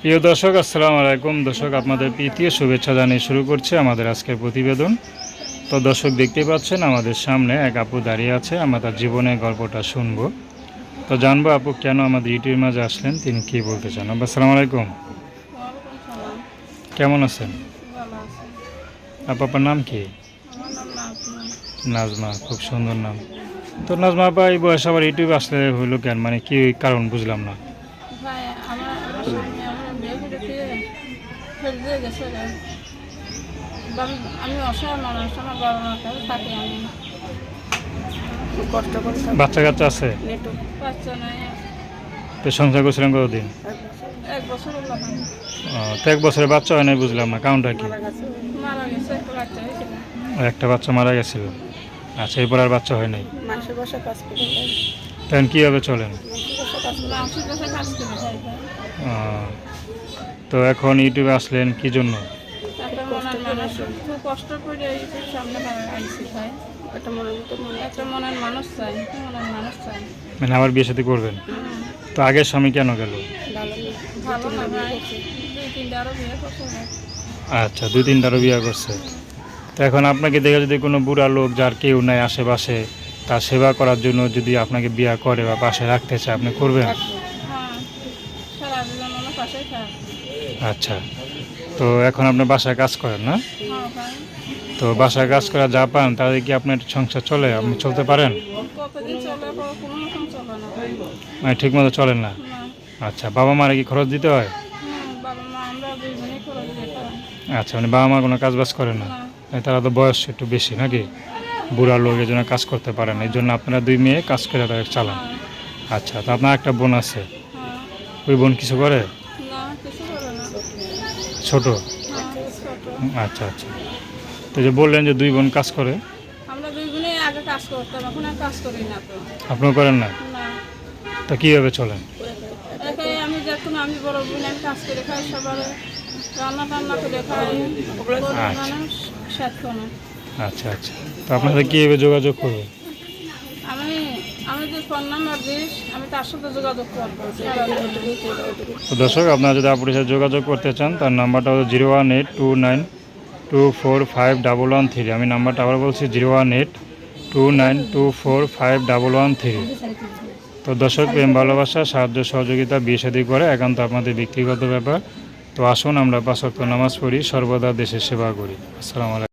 প্রিয় দর্শক, আসসালামু আলাইকুম। দর্শক, আপনাদের প্রীতীয় শুভেচ্ছা জানিয়ে শুরু করছে আমাদের আজকের প্রতিবেদন। তো দর্শক দেখতেই পাচ্ছেন, আমাদের সামনে এক আপু দাঁড়িয়ে আছে। আমরা তার জীবনের গল্পটা শুনব। তো জানব আপু, কেন আমাদের ইউটিউবের মাঝে আসলেন? তিনি কি বলতে চান? আব্বা আসসালামু আলাইকুম। কেমন আছেন? আপু, আপনার নাম কি? নাজমা, খুব সুন্দর নাম। তো নাজমা আপা, এই বয়স আবার ইউটিউবে আসলে হইল কেন? মানে কি কারণ, বুঝলাম না ভাই আমার আমার স্বামী আমার বিয়ে করে দিয়ে ফেলে দিয়ে গেছে আমি অসহায় মানুষ আমার বাবা মার কাছে থাকি আমি কষ্ট করে বাচ্চা কাচ্চা আছে? বাচ্চা নাই। তো সংসার করছিলেন কতদিন? এক বছর তো এক বছরের বাচ্চা হয় নাই বুঝলাম না কারণটা কি? একটা বাচ্চা হয়েছিল। ও, একটা বাচ্চা মারা গেছিল। আচ্ছা এরপর আর বাচ্চা হয় নাই? তখন কীভাবে চলেন? তো এখন ইউটিউবে আসলেন কি জন্য? একটা মনের মানুষ খুব কষ্ট করে এই সামনে আইসি ভাই। একটা মনের মতো একটা মনের মানুষ চাই মনের মানুষ চাই। মানে আবার বিয়ে সাথে করবেন? তো আগের স্বামী কেন গেল? আচ্ছা দুই তিনটারও বিয়ে করছে। তো এখন আপনাকে দেখে যদি কোনো বুড়া লোক যার কেউ নাই আশেপাশে তার সেবা করার জন্য যদি আপনাকে বিয়ে করে বা পাশে রাখতে চায় আপনি করবেন? হ্যাঁ আচ্ছা তো এখন আপনার বাসায় কাজ করেন না? হ্যাঁ তো বাসায় কাজ করা যা পান তাদের কি আপনার সংসার চলে? আপনি চলতে পারেন? মানে ঠিক মতো চলেন না? আচ্ছা বাবা মারা কি খরচ দিতে হয়? আচ্ছা মানে বাবা মা কোনো কাজ বাজ করে না? তারা তো বয়স একটু বেশি নাকি? বুড়া লোক এই জন্য কাজ করতে পারে না। এই জন্য আপনারা দুই মেয়ে কাজ করে তাদের চালান। হ্যাঁ, আচ্ছা তো আপনার একটা বোন আছে? হ্যাঁ। ওই বোন কিছু করে? না ছোট? হ্যাঁ, আচ্ছা আচ্ছা। তো যে বললেন যে দুই বোন কাজ করে। আপনিও করেন না? তো কীভাবে চলেন? রান্না টান্না করে খাই। গরিব আচ্ছা। আচ্ছা। তো আপনাদের কীভাবে যোগাযোগ করবে আমি আমি যে ফোন নাম্বার দিস আমি তার সাথে যোগাযোগ করব। তো দর্শক আপনারা যদি আপনার সাথে যোগাযোগ করতে চান তার নাম্বারটা হলো zero one eight two nine two four five double one three. আমি নাম্বারটা আবার বলছি zero one eight two nine two four five double one three. তো দর্শক প্রেম ভালোবাসা সাহায্য সহযোগিতা বিয়ে শাদী করে একান্ত আপনাদের ব্যক্তিগত ব্যাপার। তো আসুন আমরা পাঁচ নামাজ পড়ি সর্বদা দেশের সেবা করি। আসসালামু আলাইকুম।